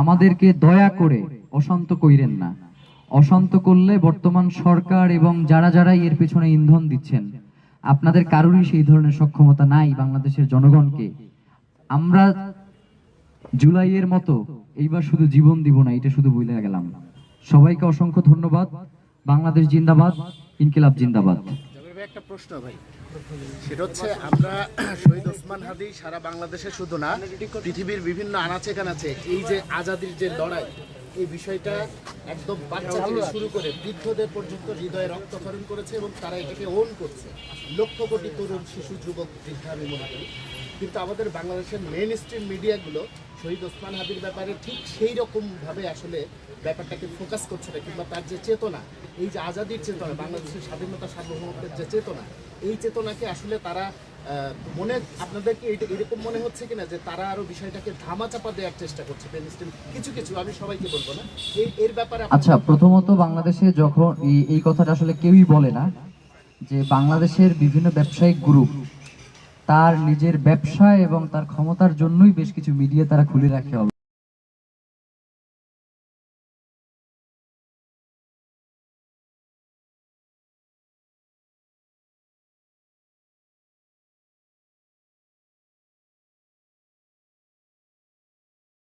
আমাদেরকে দয়া করে অশান্ত কইরেন না। অশান্ত করলে বর্তমান সরকার এবং যারা যারা এর পেছনে ইন্ধন দিচ্ছেন, আপনাদের কারোরই সেই ধরনের সক্ষমতা নাই বাংলাদেশের জনগণকে। আমরা জুলাইয়ের মতো এইবার শুধু জীবন দিব না, এটা শুধু বলে গেলাম। সবাইকে অসংখ্য ধন্যবাদ। বাংলাদেশ জিন্দাবাদ, ইনকিলাব জিন্দাবাদ। প্রশ্ন ভাই। সেটা হচ্ছে আমরা শহীদ ওসমান হাদি সারা বাংলাদেশে শুধু না, পৃথিবীর বিভিন্ন আনাচে কানাচে এই যে আজাদির যে লড়াই এই বিষয়টা একদম বাচ্চা থেকে শুরু করে বৃদ্ধদের পর্যন্ত হৃদয়ে রক্তক্ষরণ করেছে এবং তারা এটাকে ওন করছে। লক্ষ কোটি তরুণ, শিশু, যুবক, বৃদ্ধা আমি মনে করি। কিন্তু আমাদের বাংলাদেশের মেইন স্ট্রিম মিডিয়াগুলো শহীদ ওসমান হাবির ব্যাপারে ঠিক সেই রকমভাবে আসলে ব্যাপারটাকে ফোকাস করছে না কিংবা তার যে চেতনা, এই যে আজাদির চেতনা, বাংলাদেশের স্বাধীনতা সার্বভৌমত্বের যে চেতনা, এই চেতনাকে আসলে তারা মনে আপনাদেরকে এইটা- এরকম মনে হচ্ছে কিনা যে তারা আরও বিষয়টাকে ধামাচাপা দেওয়ার চেষ্টা করছে? পেনিস্টিন কিছু কিছু, আমি সবাইকে বলব না। এই, এর ব্যাপারে আচ্ছা প্রথমত বাংলাদেশে যখন এই কথাটা আসলে কেউই বলে না যে বাংলাদেশের বিভিন্ন ব্যবসায়িক গ্রুপ তার নিজের ব্যবসা এবং তার ক্ষমতার জন্যই বেশ কিছু মিডিয়া তারা খুলে রাখে